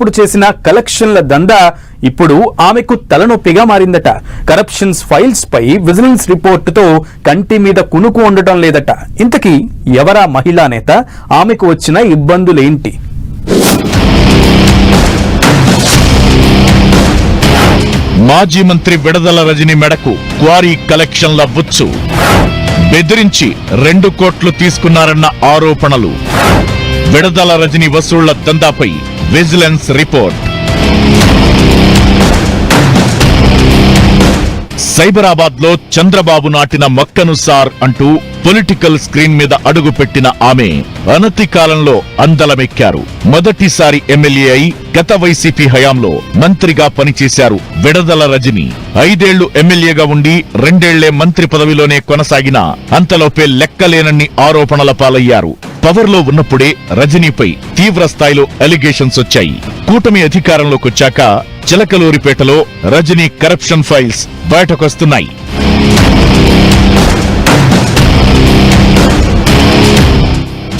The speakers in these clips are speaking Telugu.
ఇప్పుడు చేసిన కలెక్షన్ల దందా ఇప్పుడు ఆమెకు తలనొప్పిగా మారిందట. కరప్షన్స్ ఫైల్స్ పై విజిలెన్స్ రిపోర్టుతో కంటి మీద కునుకు ఉండటం లేదట. ఇంతకీ ఎవరా మహిళా నేత? ఆమెకు వచ్చిన ఇబ్బందులేంటి? మాజీ మంత్రి విడదల రజని మెడకు క్వారీ కలెక్షన్ల బుచ్చు. బెదిరించి రెండు కోట్లు తీసుకున్నారన్న ఆరోపణలు. విడదల రజని వసూళ్ళ దందాపై విజిలెన్స్ రిపోర్ట్. సైబరాబాద్లో చంద్రబాబు నాటిన మొక్కను సార్ అంటూ పొలిటికల్ స్క్రీన్ మీద అడుగుపెట్టిన ఆమె అనతి కాలంలో అందలమెక్కారు. మొదటిసారి ఎమ్మెల్యే అయి గత వైసీపీ హయాంలో మంత్రిగా పనిచేశారు విడదల రజని. ఐదేళ్ళు ఎమ్మెల్యేగా ఉండి రెండేళ్ళే మంత్రి పదవిలోనే కొనసాగిన అంతలోపే లెక్కలేనన్ని ఆరోపణల పాలయ్యారు. పవర్లో ఉన్నప్పుడే రజనీపై తీవ్ర స్థాయిలో అలిగేషన్స్ వచ్చాయి. కూటమి అధికారంలోకొచ్చాక చిలకలూరిపేటలో రజనీ కరప్షన్ ఫైల్స్ బయటకొస్తున్నాయి.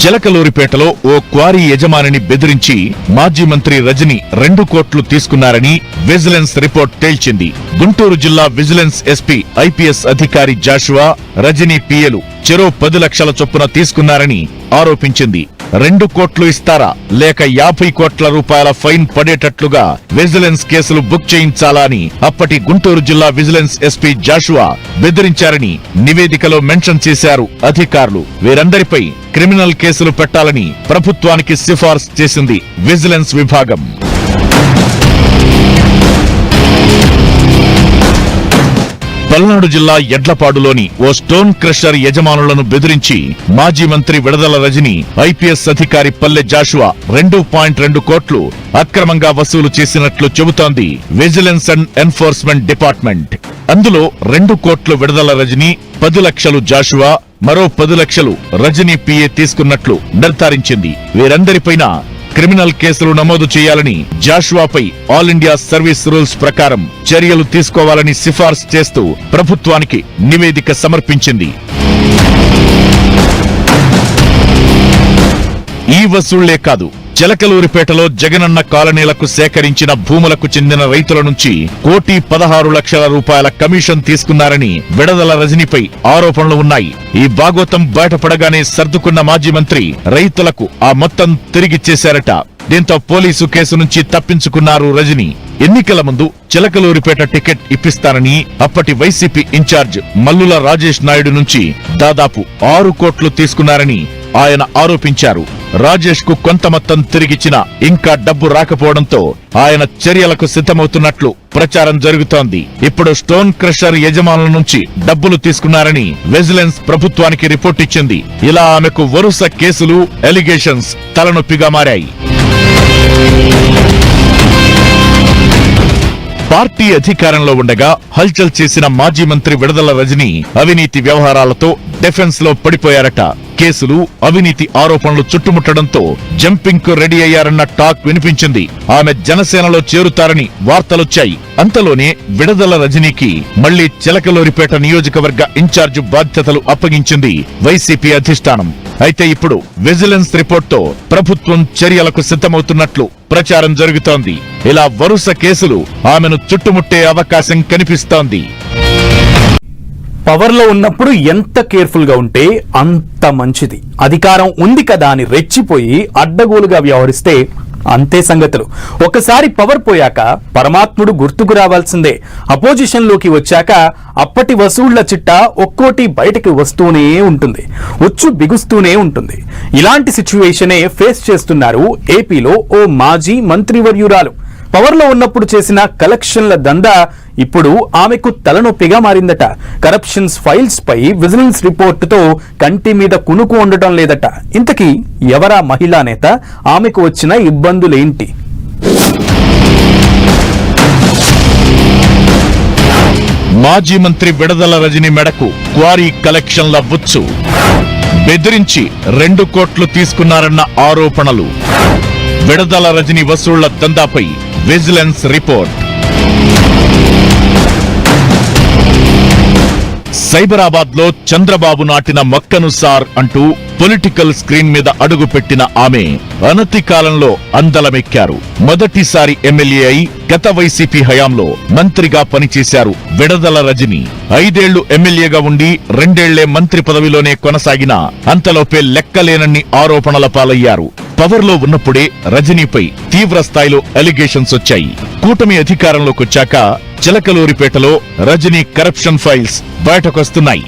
చిలకలూరిపేటలో ఓ క్వారీ యజమానిని బెదిరించి మాజీ మంత్రి రజని రెండు కోట్లు తీసుకున్నారని విజిలెన్స్ రిపోర్ట్ తేల్చింది. గుంటూరు జిల్లా విజిలెన్స్ ఎస్పీ ఐపీఎస్ అధికారి జాషువా రజనీ పిఎలు చెరో పది లక్షల చొప్పున తీసుకున్నారని ఆరోపించింది. రెండు కోట్లు ఇస్తారా? లేక యాభై కోట్ల రూపాయల ఫైన్ పడేటట్లుగా విజిలెన్స్ కేసులు బుక్ చేయించాలా అని అప్పటి గుంటూరు జిల్లా విజిలెన్స్ ఎస్పీ జాషువా బెదిరించారని నివేదికలో మెన్షన్ చేశారు అధికారులు. వీరందరిపై క్రిమినల్ కేసులు పెట్టాలని ప్రభుత్వానికి సిఫార్సు చేసింది విజిలెన్స్ విభాగం. పల్నాడు జిల్లా ఎడ్లపాడులోని ఓ స్టోన్ క్రషర్ యజమానులను బెదిరించి మాజీ మంత్రి విడదల రజని ఐపీఎస్ అధికారి పల్లె జాషువా రెండు పాయింట్ రెండు కోట్లు అక్రమంగా వసూలు చేసినట్లు చెబుతోంది విజిలెన్స్ అండ్ ఎన్ఫోర్స్మెంట్ డిపార్ట్మెంట్. అందులో రెండు కోట్లు విడదల రజని పది లక్షలు జాషువా మరో పది లక్షలు రజనీ పిఏ తీసుకున్నట్లు నిర్ధారించింది. వీరందరిపైన క్రిమినల్ కేసులు నమోదు చేయాలని జాషువాపై ఆల్ ఇండియా సర్వీస్ రూల్స్ ప్రకారం చర్యలు తీసుకోవాలని సిఫార్సు చేస్తూ ప్రభుత్వానికి నివేదిక సమర్పించింది. ఈ వసూళ్ళే కాదు చిలకలూరిపేటలో జగనన్న కాలనీలకు సేకరించిన భూములకు చెందిన రైతుల నుంచి కోటి పదహారు లక్షల రూపాయల కమిషన్ తీసుకున్నారని విడదల రజనీపై ఆరోపణలు ఉన్నాయి. ఈ భాగోతం బయటపడగానే సర్దుకున్న మాజీ మంత్రి రైతులకు ఆ మొత్తం తిరిగిచ్చేశారట దీంతో పోలీసు కేసు నుంచి తప్పించుకున్నారు రజని. ఎన్నికల ముందు చిలకలూరిపేట టికెట్ ఇప్పిస్తారని అప్పటి వైసీపీ ఇన్ఛార్జ్ మల్లుల రాజేష్ నాయుడు నుంచి దాదాపు ఆరు కోట్లు తీసుకున్నారని ఆయన ఆరోపించారు. రాజేష్కు కొంత మొత్తం తిరిగిచ్చిన ఇంకా డబ్బు రాకపోవడంతో ఆయన చర్యలకు సిద్ధమవుతున్నట్లు ప్రచారం జరుగుతోంది. ఇప్పుడు స్టోన్ క్రషర్ యజమానుల నుంచి డబ్బులు తీసుకున్నారని విజిలెన్స్ ప్రభుత్వానికి రిపోర్ట్ ఇచ్చింది. ఇలా ఆమెకు వరుస కేసులు ఎలిగేషన్స్ తలనొప్పిగా మారాయి. పార్టీ అధికారంలో ఉండగా హల్చల్ చేసిన మాజీ మంత్రి విడదల రజని అవినీతి వ్యవహారాలతో డిఫెన్స్లో పడిపోయారట. కేసులు అవినీతి ఆరోపణలు చుట్టుముట్టడంతో జంపింగ్కు రెడీ అయ్యారన్న టాక్ వినిపించింది. ఆమె జనసేనలో చేరుతారని వార్తలొచ్చాయి. అంతలోనే విడదల రజనీకి మళ్ళీ చిలకలూరిపేట నియోజకవర్గ ఇన్ఛార్జ్ బాధ్యతలు అప్పగించింది వైసీపీ అధిష్టానం. అయితే ఇప్పుడు విజిలెన్స్ రిపోర్ట్తో ప్రభుత్వం చర్యలకు సిద్ధమవుతున్నట్లు ప్రచారం జరుగుతోంది. ఇలా వరుస కేసులు ఆమెను చుట్టుముట్టే అవకాశం కనిపిస్తోంది. పవర్లో ఉన్నప్పుడు ఎంత కేర్ఫుల్గా ఉంటే అంత మంచిది. అధికారం ఉంది కదా అని రెచ్చిపోయి అడ్డగోలుగా వ్యవహరిస్తే అంతే సంగతులు. ఒకసారి పవర్ పోయాక పరమాత్ముడు గుర్తుకు రావాల్సిందే. అపోజిషన్లోకి వచ్చాక అప్పటి వసూళ్ళ చిట్టా ఒక్కోటి బయటకు వస్తూనే ఉంటుంది. వచ్చు బిగుస్తూనే ఉంటుంది. ఇలాంటి సిచ్యువేషనే ఫేస్ చేస్తున్నారు ఏపీలో ఓ మాజీ మంత్రివర్యురాలు. పవర్లో ఉన్నప్పుడు చేసిన కలెక్షన్ల దందా ఇప్పుడు ఆమెకు తలనొప్పిగా మారిందట. కరప్షన్స్ ఫైల్స్ పై విజిలెన్స్ రిపోర్టుతో కంటి మీద కునుకు ఉండటం లేదట. ఇంతకీ ఎవరా మహిళా నేత? ఆమెకు వచ్చిన ఇబ్బందులేంటి మాజీ మంత్రి విడదల రజని మెడకు క్వారీ కలెక్షన్ల బుచ్చు. బెదిరించి రెండు కోట్లు తీసుకున్నారన్న ఆరోపణలు. విడదల రజని వసూళ్ళ దందాపై విజిలెన్స్ రిపోర్ట్ సైబరాబాద్లో చంద్రబాబు నాటిన మొక్కను సార్ అంటూ పొలిటికల్ స్క్రీన్ మీద అడుగుపెట్టిన ఆమె అనతి కాలంలో అందలమెక్కారు. మొదటిసారి ఎమ్మెల్యే అయి గత వైసీపీ హయాంలో మంత్రిగా పనిచేశారు విడదల రజని. ఐదేళ్ళు ఎమ్మెల్యేగా ఉండి రెండేళ్ళే మంత్రి పదవిలోనే కొనసాగిన అంతలోపే లెక్కలేనన్ని ఆరోపణల పాలయ్యారు. పవర్లో ఉన్నప్పుడే రజనీపై తీవ్ర స్థాయిలో అలిగేషన్స్ వచ్చాయి. కూటమి అధికారంలోకొచ్చాక చిలకలూరిపేటలో రజనీ కరప్షన్ ఫైల్స్ బయటకొస్తున్నాయి.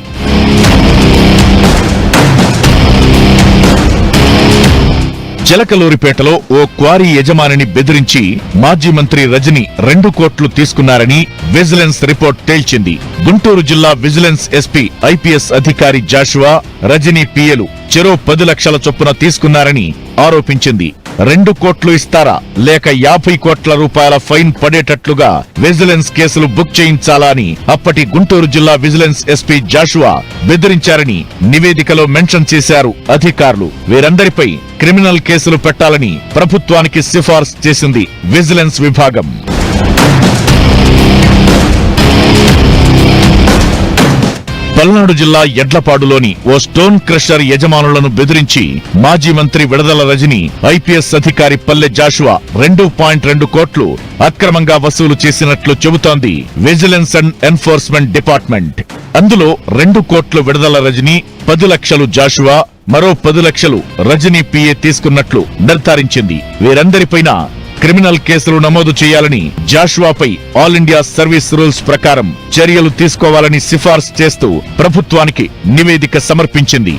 చిలకలూరిపేటలో ఓ క్వారీ యజమానిని బెదిరించి మాజీ మంత్రి రజని రెండు కోట్లు తీసుకున్నారని విజిలెన్స్ రిపోర్ట్ తేల్చింది. గుంటూరు జిల్లా విజిలెన్స్ ఎస్పీ ఐపీఎస్ అధికారి జాషువా రజనీ పిఎలు చెరో పది లక్షల చొప్పున తీసుకున్నారని ఆరోపించింది. రెండు కోట్లు ఇస్తారా? లేక యాభై కోట్ల రూపాయల ఫైన్ పడేటట్లుగా విజిలెన్స్ కేసులు బుక్ చేయించాలా అని అప్పటి గుంటూరు జిల్లా విజిలెన్స్ ఎస్పీ జాషువా బెదిరించారని నివేదికలో మెన్షన్ చేశారు అధికారులు. వీరందరిపై క్రిమినల్ కేసులు పెట్టాలని ప్రభుత్వానికి సిఫార్సు చేసింది విజిలెన్స్ విభాగం. పల్నాడు జిల్లా ఎడ్లపాడులోని ఓ స్టోన్ క్రషర్ యజమానులను బెదిరించి మాజీ మంత్రి విడదల రజని ఐపీఎస్ అధికారి పల్లె జాషువా రెండు పాయింట్ రెండు కోట్లు అక్రమంగా వసూలు చేసినట్లు చెబుతోంది విజిలెన్స్ అండ్ ఎన్ఫోర్స్మెంట్ డిపార్ట్మెంట్. అందులో రెండు కోట్లు విడదల రజని పది లక్షలు జాషువా మరో పది లక్షలు రజనీ పిఏ తీసుకున్నట్లు నిర్ధారించింది. వీరందరిపైన క్రిమినల్ కేసులు నమోదు చేయాలని జాషువాపై ఆల్ ఇండియా సర్వీస్ రూల్స్ ప్రకారం చర్యలు తీసుకోవాలని సిఫార్సు చేస్తూ ప్రభుత్వానికి నివేదిక సమర్పించింది.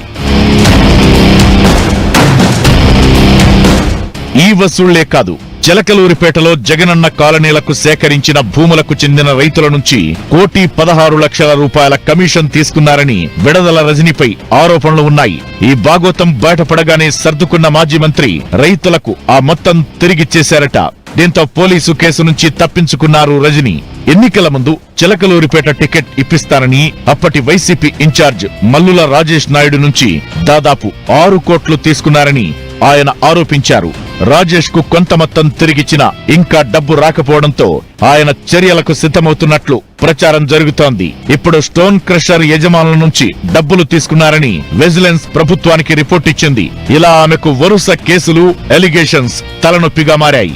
ఈ వసూళ్ళే కాదు చిలకలూరిపేటలో జగనన్న కాలనీలకు సేకరించిన భూములకు చెందిన రైతుల నుంచి కోటి పదహారు లక్షల రూపాయల కమిషన్ తీసుకున్నారని విడదల రజనిపై ఆరోపణలు ఉన్నాయి. ఈ భాగోతం బయటపడగానే సర్దుకున్న మాజీ మంత్రి రైతులకు ఆ మొత్తం తిరిగిచ్చేశారట దీంతో పోలీసు కేసు నుంచి తప్పించుకున్నారు రజని. ఎన్నికల ముందు చిలకలూరిపేట టికెట్ ఇప్పిస్తానని అప్పటి వైసీపీ ఇన్ఛార్జ్ మల్లుల రాజేష్ నాయుడు నుంచి దాదాపు ఆరు కోట్లు తీసుకున్నారని ఆయన ఆరోపించారు. రాజేష్కు కొంత మొత్తం తిరిగిచ్చినా ఇంకా డబ్బు రాకపోవడంతో ఆయన చర్యలకు సిద్ధమవుతున్నట్లు ప్రచారం జరుగుతోంది. ఇప్పుడు స్టోన్ క్రషర్ యజమానుల నుంచి డబ్బులు తీసుకున్నారని విజిలెన్స్ ప్రభుత్వానికి రిపోర్ట్ ఇచ్చింది. ఇలా ఆమెకు వరుస కేసులు ఎలిగేషన్స్ తలనొప్పిగా మారాయి.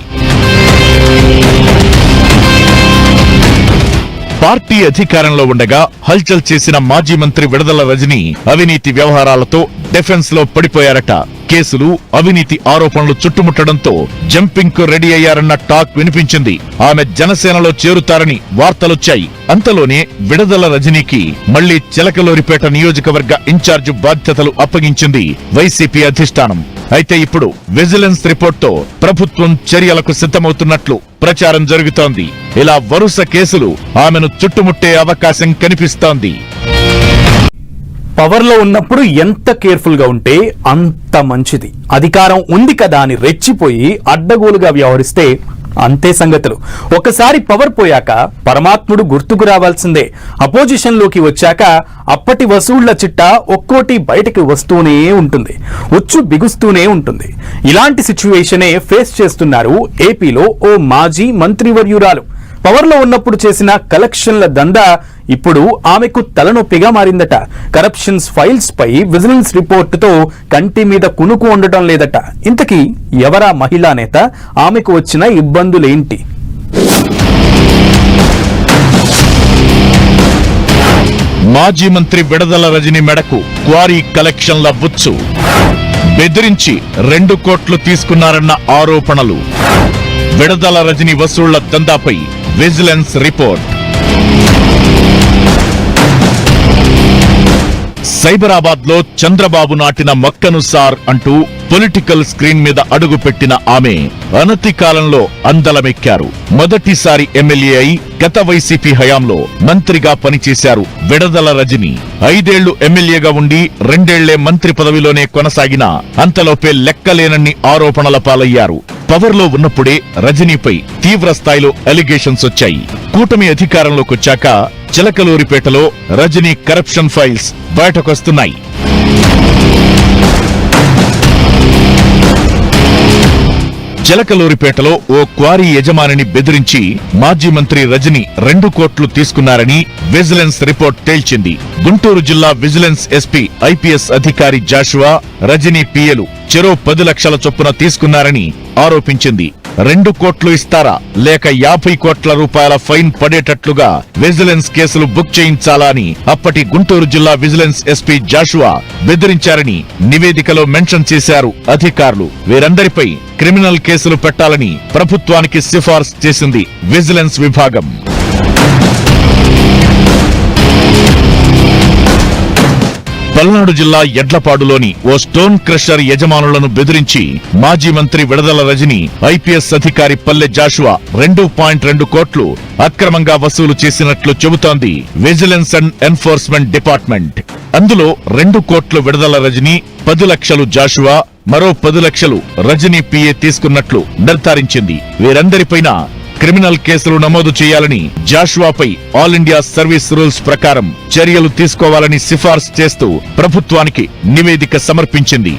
పార్టీ అధికారంలో ఉండగా హల్చల్ చేసిన మాజీ మంత్రి విడదల రజని అవినీతి వ్యవహారాలతో డిఫెన్స్లో పడిపోయారట. కేసులు అవినీతి ఆరోపణలు చుట్టుముట్టడంతో జంపింగ్కు రెడీ అయ్యారన్న టాక్ వినిపించింది. ఆమె జనసేనలో చేరుతారని వార్తలొచ్చాయి. అంతలోనే విడదల రజనీకి మళ్ళీ చిలకలూరిపేట నియోజకవర్గ ఇన్ఛార్జ్ బాధ్యతలు అప్పగించింది వైసీపీ అధిష్టానం. అయితే ఇప్పుడు విజిలెన్స్ రిపోర్ట్తో ప్రభుత్వం చర్యలకు సిద్ధమవుతున్నట్లు ప్రచారం జరుగుతోంది. ఇలా వరుస కేసులు ఆమెను చుట్టుముట్టే అవకాశం కనిపిస్తోంది. పవర్లో ఉన్నప్పుడు ఎంత కేర్ఫుల్గా ఉంటే అంత మంచిది. అధికారం ఉంది కదా అని రెచ్చిపోయి అడ్డగోలుగా వ్యవహరిస్తే అంతే సంగతులు. ఒకసారి పవర్ పోయాక పరమాత్ముడు గుర్తుకు రావాల్సిందే. అపోజిషన్లోకి వచ్చాక అప్పటి వసూళ్ళ చిట్ట ఒక్కోటి బయటికి వస్తూనే ఉంటుంది. ఉచ్చు బిగుస్తూనే ఉంటుంది. ఇలాంటి సిచ్యువేషనే ఫేస్ చేస్తున్నారు ఏపీలో ఓ మాజీ మంత్రివర్యురాలు. పవర్లో ఉన్నప్పుడు చేసిన కలెక్షన్ల దందా ఇప్పుడు ఆమెకు తలనొప్పిగా మారిందట. కరప్షన్స్ ఫైల్స్ పై విజిలెన్స్ రిపోర్టుతో కంటి మీద కునుకు ఉండటం లేదట. ఇంతకీ ఎవరా మహిళా నేత? ఆమెకు వచ్చిన ఇబ్బందులేంటి? మాజీ మంత్రి విడదల రజని మెడకు క్వారీ కలెక్షన్ల బుచ్చు. బెదిరించి రెండు కోట్లు తీసుకున్నారన్న ఆరోపణలు. విడదల రజని వసూళ్ళ దందాపై విజిలెన్స్ రిపోర్ట్ సైబరాబాద్లో చంద్రబాబు నాటిన మొక్కను సార్ అంటూ పొలిటికల్ స్క్రీన్ మీద అడుగుపెట్టిన ఆమె అనతి కాలంలో అందలమెక్కారు. మొదటిసారి ఎమ్మెల్యే అయి గత వైసీపీ హయాంలో మంత్రిగా పనిచేశారు విడదల రజని. ఐదేళ్ళు ఎమ్మెల్యేగా ఉండి రెండేళ్ళే మంత్రి పదవిలోనే కొనసాగిన అంతలోపే లెక్కలేనన్ని ఆరోపణల పాలయ్యారు. పవర్లో ఉన్నప్పుడే రజనీపై తీవ్ర స్థాయిలో అలిగేషన్స్ వచ్చాయి. కూటమి అధికారంలోకి వచ్చాక చిలకలూరిపేటలో రజనీ కరప్షన్ ఫైల్స్ బయటకొస్తున్నాయి. చిలకలూరిపేటలో ఓ క్వారీ యజమానిని బెదిరించి మాజీ మంత్రి రజని రెండు కోట్లు తీసుకున్నారని విజిలెన్స్ రిపోర్ట్ తేల్చింది. గుంటూరు జిల్లా విజిలెన్స్ ఎస్పీ ఐపీఎస్ అధికారి జాషువా రజనీ పిఎలు చెరో పది లక్షల చొప్పున తీసుకున్నారని ఆరోపించింది. రెండు కోట్లు ఇస్తారా? లేక యాభై కోట్ల రూపాయల ఫైన్ పడేటట్లుగా విజిలెన్స్ కేసులు బుక్ చేయించాలా అని అప్పటి గుంటూరు జిల్లా విజిలెన్స్ ఎస్పీ జాషువా బెదిరించారని నివేదికలో మెన్షన్ చేశారు అధికారులు. వీరందరిపై క్రిమినల్ కేసులు పెట్టాలని ప్రభుత్వానికి సిఫార్సు చేసింది విజిలెన్స్ విభాగం. పల్నాడు జిల్లా ఎడ్లపాడులోని ఓ స్టోన్ క్రషర్ యజమానులను బెదిరించి మాజీ మంత్రి విడదల రజని ఐపీఎస్ అధికారి పల్లె జాషువా రెండు పాయింట్ రెండు కోట్లు అక్రమంగా వసూలు చేసినట్లు చెబుతోంది విజిలెన్స్ అండ్ ఎన్ఫోర్స్మెంట్ డిపార్ట్మెంట్. అందులో రెండు కోట్లు విడదల రజని పది లక్షలు జాషువా మరో పది లక్షలు రజనీ పిఏ తీసుకున్నట్లు నిర్ధారించింది. వీరందరిపైన క్రిమినల్ కేసులు నమోదు చేయాలని జాషువాపై ఆల్ ఇండియా సర్వీస్ రూల్స్ ప్రకారం చర్యలు తీసుకోవాలని సిఫార్సు చేస్తూ ప్రభుత్వానికి నివేదిక సమర్పించింది.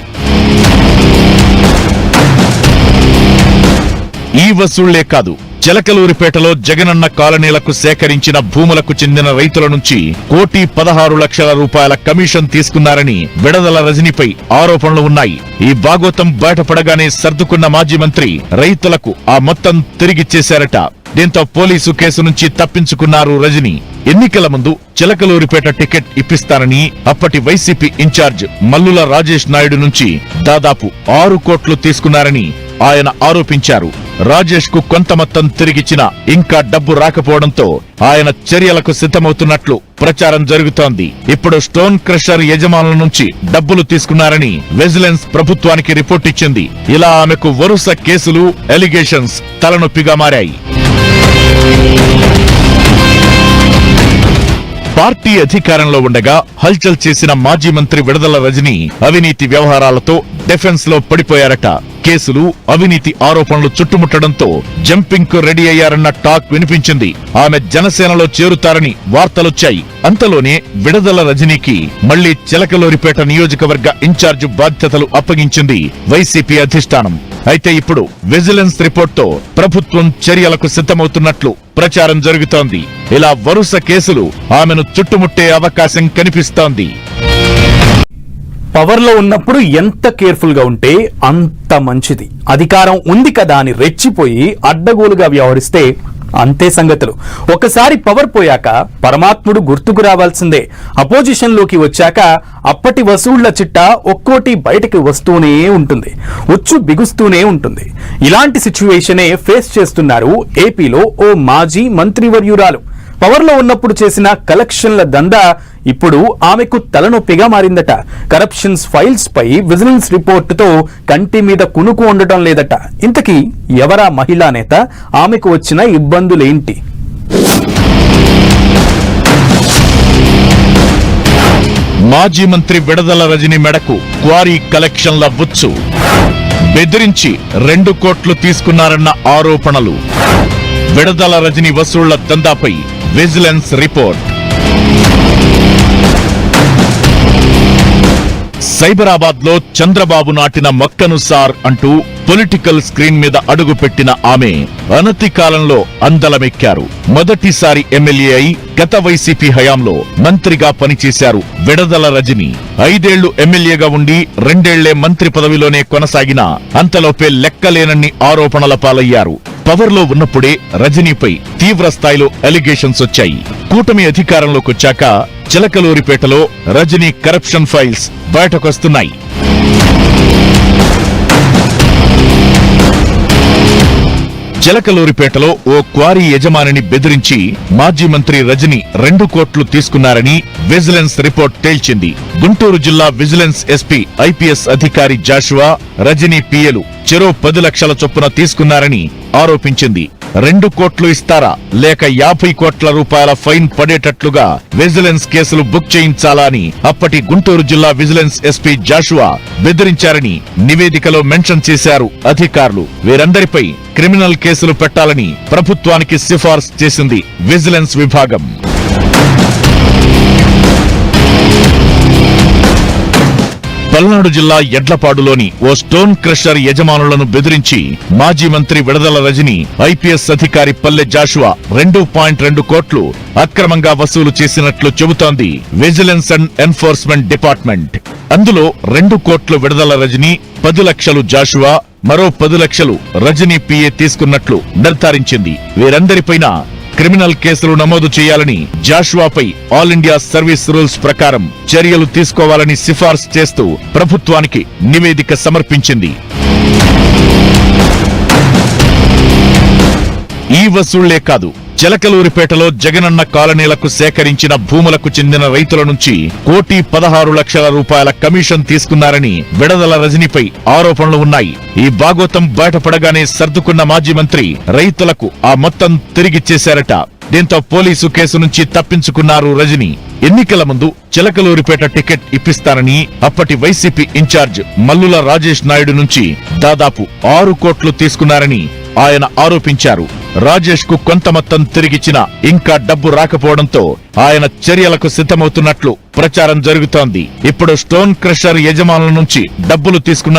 ఈ వసూళ్ళే కాదు చిలకలూరిపేటలో జగనన్న కాలనీలకు సేకరించిన భూములకు చెందిన రైతుల నుంచి కోటి పదహారు లక్షల రూపాయల కమిషన్ తీసుకున్నారని విడదల రజనీపై ఆరోపణలు ఉన్నాయి. ఈ భాగోతం బయటపడగానే సర్దుకున్న మాజీ మంత్రి రైతులకు ఆ మొత్తం తిరిగిచ్చేశారట దీంతో పోలీసు కేసు నుంచి తప్పించుకున్నారు రజని. ఎన్నికల ముందు చిలకలూరిపేట టికెట్ ఇప్పిస్తానని అప్పటి వైసీపీ ఇన్ఛార్జ్ మల్లుల రాజేష్ నాయుడు నుంచి దాదాపు ఆరు కోట్లు తీసుకున్నారని ఆయన ఆరోపించారు. రాజేష్కు కొంత మొత్తం తిరిగిచ్చిన ఇంకా డబ్బు రాకపోవడంతో ఆయన చర్యలకు సిద్ధమవుతున్నట్లు ప్రచారం జరుగుతోంది. ఇప్పుడు స్టోన్ క్రషర్ యజమానుల నుంచి డబ్బులు తీసుకున్నారని విజిలెన్స్ ప్రభుత్వానికి రిపోర్ట్ ఇచ్చింది. ఇలా ఆమెకు వరుస కేసులు ఎలిగేషన్స్ తలనొప్పిగా మారాయి. పార్టీ అధికారంలో ఉండగా హల్చల్ చేసిన మాజీ మంత్రి విడదల రజని అవినీతి వ్యవహారాలతో డిఫెన్స్లో పడిపోయారట. కేసులు అవినీతి ఆరోపణలు చుట్టుముట్టడంతో జంపింగ్కు రెడీ అయ్యారన్న టాక్ వినిపించింది. ఆమె జనసేనలో చేరుతారని వార్తలొచ్చాయి. అంతలోనే విడదల రజనీకి మళ్ళీ చిలకలూరిపేట నియోజకవర్గ ఇన్ఛార్జ్ బాధ్యతలు అప్పగించింది వైసీపీ అధిష్టానం. అయితే ఇప్పుడు విజిలెన్స్ రిపోర్ట్తో ప్రభుత్వం చర్యలకు సిద్ధమవుతున్నట్లు ప్రచారం జరుగుతోంది. ఇలా వరుస కేసులు ఆమెను చుట్టుముట్టే అవకాశం కనిపిస్తోంది. పవర్లో ఉన్నప్పుడు ఎంత కేర్ఫుల్గా ఉంటే అంత మంచిది. అధికారం ఉంది కదా అని రెచ్చిపోయి అడ్డగోలుగా వ్యవహరిస్తే అంతే సంగతులు. ఒకసారి పవర్ పోయాక పరమాత్ముడు గుర్తుకు రావాల్సిందే. అపోజిషన్లోకి వచ్చాక అప్పటి వసూళ్ళ చిట్టా ఒక్కోటి బయటకు వస్తూనే ఉంటుంది. ఉచ్చు బిగుస్తూనే ఉంటుంది. ఇలాంటి సిచ్యువేషనే ఫేస్ చేస్తున్నారు ఏపీలో ఓ మాజీ మంత్రివర్యురాలు. పవర్లో ఉన్నప్పుడు చేసిన కలెక్షన్ల దందా ఇప్పుడు ఆమెకు తలనొప్పిగా మారిందట. కరప్షన్స్ ఫైల్స్ పై విజిలెన్స్ రిపోర్టుతో కంటి మీద కునుకు ఉండటం లేదట. ఇంతకీ ఎవరా మహిళా నేత? ఆమెకు వచ్చిన ఇబ్బందులేంటి మాజీ మంత్రి విడదల రజని మెడకు క్వారీ కలెక్షన్ల బుచ్చు. బెదిరించి రెండు కోట్లు తీసుకున్నారన్న ఆరోపణలు. విడదల రజని వసూళ్ళ దందాపై విజిలెన్స్ రిపోర్ట్ సైబరాబాద్లో చంద్రబాబు నాటిన మొక్కను సార్ అంటూ పొలిటికల్ స్క్రీన్ మీద అడుగుపెట్టిన ఆమె అనతి కాలంలో అందలమెక్కారు. మొదటిసారి ఎమ్మెల్యే అయి గత వైసీపీ హయాంలో మంత్రిగా పనిచేశారు విడదల రజని. ఐదేళ్ళు ఎమ్మెల్యేగా ఉండి రెండేళ్ళే మంత్రి పదవిలోనే కొనసాగిన అంతలోపే లెక్కలేనన్ని ఆరోపణల పాలయ్యారు. పవర్లో ఉన్నప్పుడే రజనీపై తీవ్ర స్థాయిలో అలిగేషన్స్ వచ్చాయి. కూటమి అధికారంలోకొచ్చాక చిలకలూరిపేటలో రజనీ కరప్షన్ ఫైల్స్ బయటకొస్తున్నాయి చిలకలూరిపేటలో ఓ క్వారీ యజమానిని బెదిరించి మాజీ మంత్రి రజని రెండు కోట్లు తీసుకున్నారని విజిలెన్స్ రిపోర్ట్ తేల్చింది. గుంటూరు జిల్లా విజిలెన్స్ ఎస్పీ ఐపీఎస్ అధికారి జాషువా రజనీ పిఎలు చెరో పది లక్షల చొప్పున తీసుకున్నారని ఆరోపించింది. రెండు కోట్లు ఇస్తారా? లేక యాభై కోట్ల రూపాయల ఫైన్ పడేటట్లుగా విజిలెన్స్ కేసులు బుక్ చేయించాలా అని అప్పటి గుంటూరు జిల్లా విజిలెన్స్ ఎస్పీ జాషువా బెదిరించారని నివేదికలో మెన్షన్ చేశారు అధికారులు. వీరందరిపై క్రిమినల్ కేసులు పెట్టాలని ప్రభుత్వానికి సిఫార్సు చేసింది విజిలెన్స్ విభాగం. పల్నాడు జిల్లా ఎడ్లపాడులోని ఓ స్టోన్ క్రషర్ యజమానులను బెదిరించి మాజీ మంత్రి విడదల రజని ఐపీఎస్ అధికారి పల్లె జాషువా రెండు పాయింట్ రెండు కోట్లు అక్రమంగా వసూలు చేసినట్లు చెబుతోంది విజిలెన్స్ అండ్ ఎన్ఫోర్స్మెంట్ డిపార్ట్మెంట్. అందులో రెండు కోట్లు విడదల రజని పది లక్షలు జాషువా మరో పది లక్షలు రజనీ పిఏ తీసుకున్నట్లు నిర్ధారించింది. వీరందరిపైన క్రిమినల్ కేసులు నమోదు చేయాలని జాషువాపై ఆల్ ఇండియా సర్వీస్ రూల్స్ ప్రకారం చర్యలు తీసుకోవాలని సిఫార్సు చేస్తూ ప్రభుత్వానికి నివేదిక సమర్పించింది. ఈ వసూళ్ళే కాదు చిలకలూరిపేటలో జగనన్న కాలనీలకు సేకరించిన భూములకు చెందిన రైతుల నుంచి కోటి పదహారు లక్షల రూపాయల కమిషన్ తీసుకున్నారని విడదల రజనిపై ఆరోపణలు ఉన్నాయి. ఈ భాగోతం బయటపడగానే సర్దుకున్న మాజీ మంత్రి రైతులకు ఆ మొత్తం తిరిగిచ్చేశారట దీంతో పోలీసు కేసు నుంచి తప్పించుకున్నారు రజని. ఎన్నికల ముందు చిలకలూరిపేట టికెట్ ఇప్పిస్తానని అప్పటి వైసీపీ ఇన్ఛార్జ్ మల్లుల రాజేష్ నాయుడు నుంచి దాదాపు ఆరు కోట్లు తీసుకున్నారని ఆయన ఆరోపించారు. రాజేష్కు కొంత మొత్తం తిరిగిచ్చినా ఇంకా డబ్బు రాకపోవడంతో ఆయన చర్యలకు సిద్ధమవుతున్నట్లు ప్రచారం జరుగుతోంది. ఇప్పుడు స్టోన్ క్రషర్ యజమానుల నుంచి డబ్బులు తీసుకున్న